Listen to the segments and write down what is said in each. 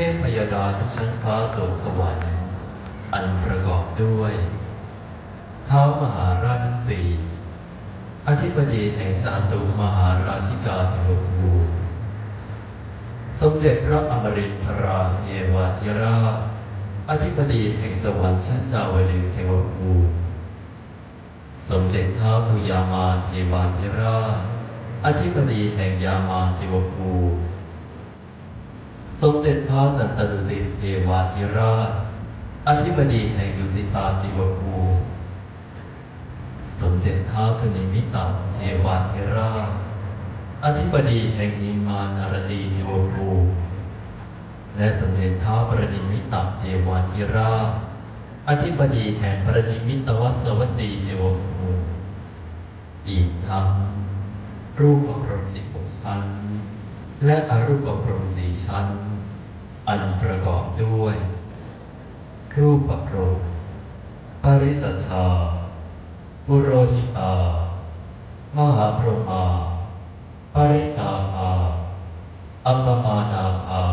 พพยดาทุกชั้นฟ้าสวงสวรรค์ อันประกอบด้วยท้าวมหาราชทั้งสี่อธิบดีแห่งจาตุมหาราชิกาเทวภูมิสมเด็จพระอมรินทราเทวาธิราชอธิบดีแห่งสวรรค์ชั้นดาวดึงเทวภูสมเด็จท้าวสุยามานเทวาธิราชอธิบดีแห่งยามานเทวภูมิ สมเด็จท้าสันตดุสิตเทวาธิราช อธิบดีแห่งดุสิตาเทวภูสมเด็จท้าสนิมิตาเทวาธิราช อธิบดีแห่งอิมานารดีเทวภูและสมเด็จท้าประนิมิตาเทวาธิราช อธิบดีแห่งประนิมิตวัสวัตตีเทวภูอีกทั้งรูปพรหมสิบหกชั้น และอรูปพรมสีชั้น อันประกอบด้วย รูปพรมปริสัชชาปุโรหิตามหาพรหมาปริตาภาอัปปมานาภา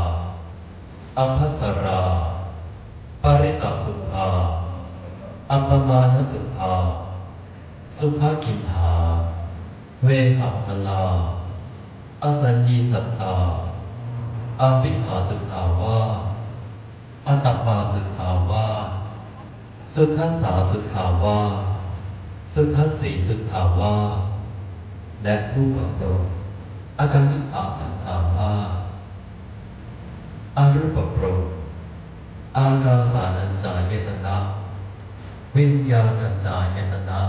อัมพัสราปริตสุภาอัปปมานสุภา สุภกินหา เวหัพลา อสัญญีสัตตาอาวิหาสุขาวาอัตตปาสุขาวาสุทัสสาสุขาวาสุทัสสีสุขาวาและผู้ประกอบอาการิอาสุขาวาอารูปโปรอากาสานัญจายตนะวิญญาณัญจายตนะ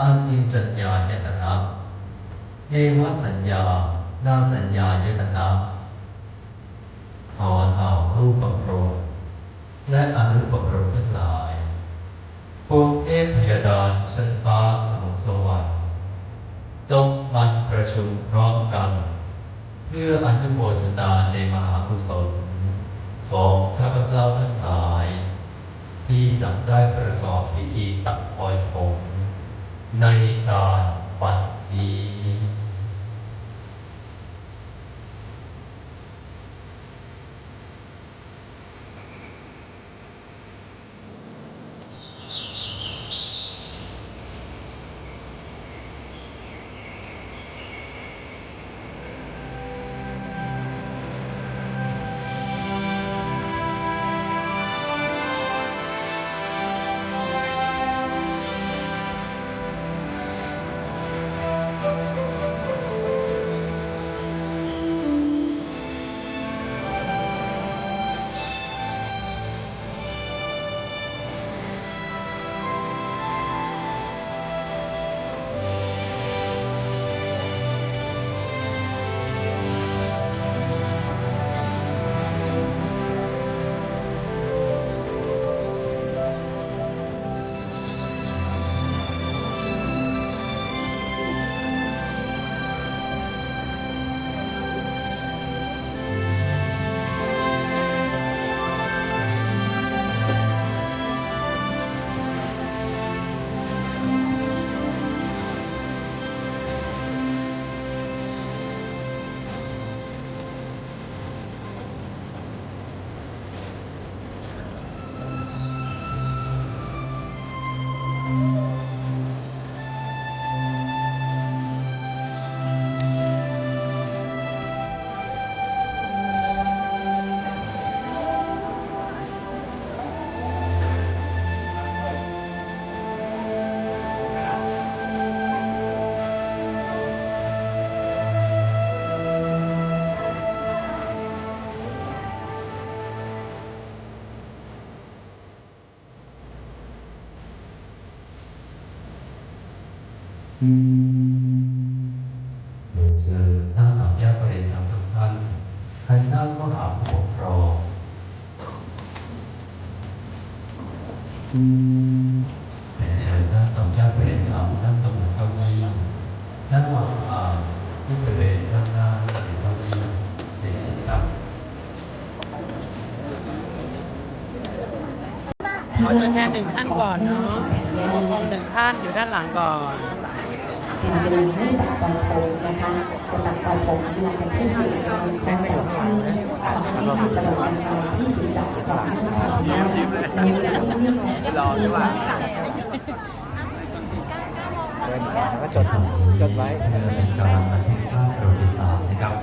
อากินจัญญายตนะ เอวสัญญานาสัญญายตนะขอเอารูปประโปรดและอรูปประโปรทั้งหลายพวกเทพยดาชั้นฟ้าสมุทรสวรรค์จงมันประชุมพร้อมกัน เพื่ออนุโมทนาในมหากุศลของข้าพเจ้าทั้งหลาย ที่จะได้ประกอบพิธีตัดปล่อยผม ในการปัดนี้ เจอหน้าต่างแยกประเด็นทางทุกท่านหันหน้าเข้าหาผู้ปกครองเป็นเชิญหน้าต่างแยกประเด็นทางนั่งตรงเก้าอี้นั่งวางอ่างที่บริเวณด้านหน้าหรือเก้าอี้ในชิญครับขอตัวแทนหนึ่งท่านก่อนเนาะ หนึ่งท่านอยู่ด้านหลังก่อนจะยังไม่ตัดปลายผมนะคะ จะตัดปลายผมหลังจากที่สียชีวิตองแต่ละท่ขอให้ท่านจะลงกันไปที่ศีรษะก่อนที่จะทำงานในเวลาที่นิ่งๆสักนิดนะคะเดินผ่าก็จดจดไว้เพื่อเป็นการบันทึกภาพประวัติศาสตร์นะครับ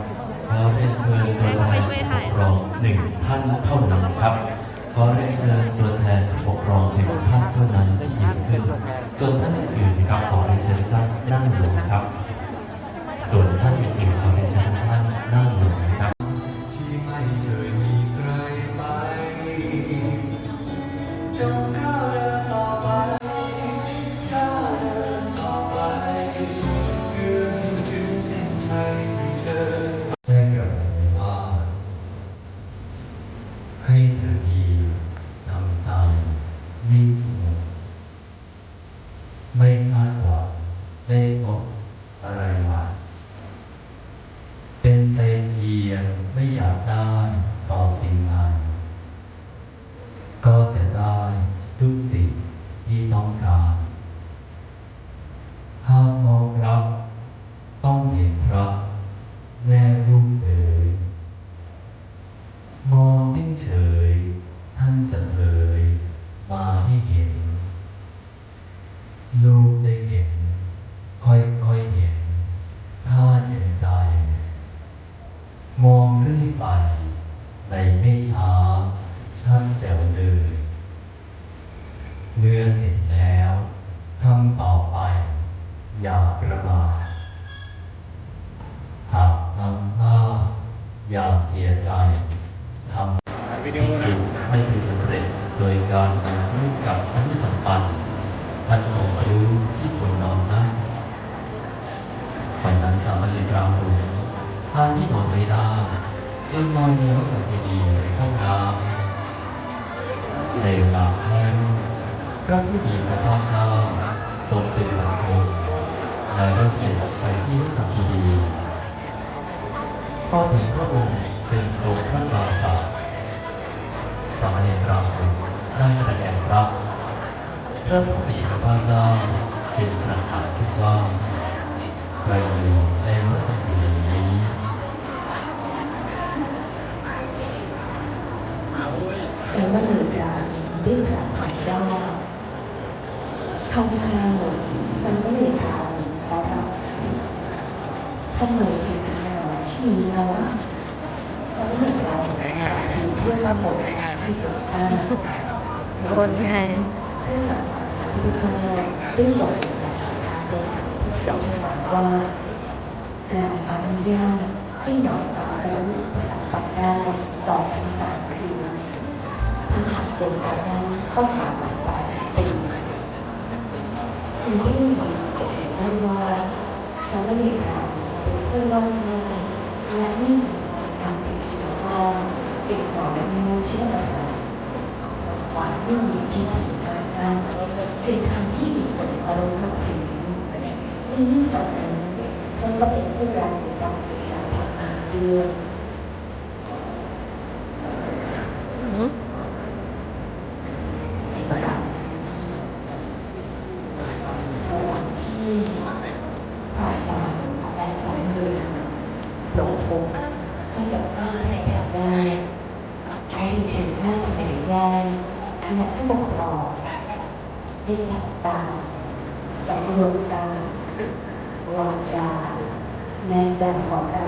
ขอเรียนเชิญตัวรองหนึ่งท่านเท่านั้นครับ ขอเรียนเชิญตัวแทนปกครองสิบท่านเท่านั้นที่ยืนขึ้น ส่วนท่านอื่นๆนะครับขอเรียนเชิญท่านนั่งลงครับ ส่วนท่านอื่นๆขอเรีย ช้าช่างแจ๋วเลยเมื่อเห็นแล้วทำต่อไป อย่าประมาทหากทำพลาดอย่าเสียใจทำวิดีโอนะสิ่งไม่เป็นสำเร็จโดยการทำร่วมกับอนุสัมปันธ์ท่านองรู้ที่ควรนอนนั่งวันนั้นสามารถเณรราหูท่านที่นอนไม่ได้จึงนอนในรถสัมภีใน มีพระภาคเจ้าทรงเป็นหลักองคงและได้เสด็จไปที่รถสัมภีพอถึงพระองค์จึงทรงพระบาทาสามเณรราหูได้แสดงรับเริ่มผู้มีพระภาคเจ้าจึงตรัสถามขึ้นว่าใครอยู่ในรถสัมภีนี้ สามเณรรามได้กราบทูลว่า ข้าพเจ้าสามเณรรามขอรับท่านหมายถึงขนาดที่มีแล้วสามเณรรามถึงเพื่อระบบให้สมทราบคนไทยเพื่อสัมผัสสาธุเจ้าได้ส่งเอกสารทางเดินทุกสิ่งทุกองว่าเราอนุญาตให้หนอนตารู้ภาษาปักได้สองถึงสามคืนถ้าหากเป็นแบบนั้นต้องหาหลักปลายสติ คุณที่จะเห็นได้ว่าสามเณรเราเป็นผู้ว่าง่ายและไม่มีการติดตัวว่าเป็นหมอและไม่เชื่อภาษาความไม่มีที่ถึงทางนั้นจึงทำให้มีคนเคารพนับถือเนื่องจากนั้นท่านก็เป็นผู้รักในการศึกษาธรรมะด้วย หืม ประกาศระหว่างที่พระอาจารย์และสองมือลงทุนให้กับหน้าในแถวได้ใช้ถึงหน้าแผนกได้และผู้ปกครอง ให้หลับตาสำรวมตาวาจาแน่ใจของเรา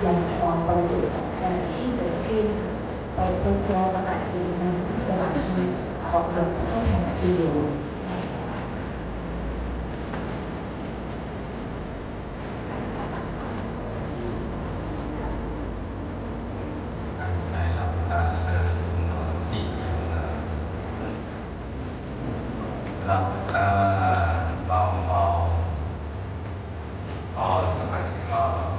อย่างความบริสุทธิ์ของใจที่เกิดขึ้น ไปพบพร้อมกับสิ่งนั้นสมาธิของหลวงพ่อแห่งชีวิต ตั้งใจหลับตาเดินนอนที่หลับตาเบาเบาพอสบายสบาย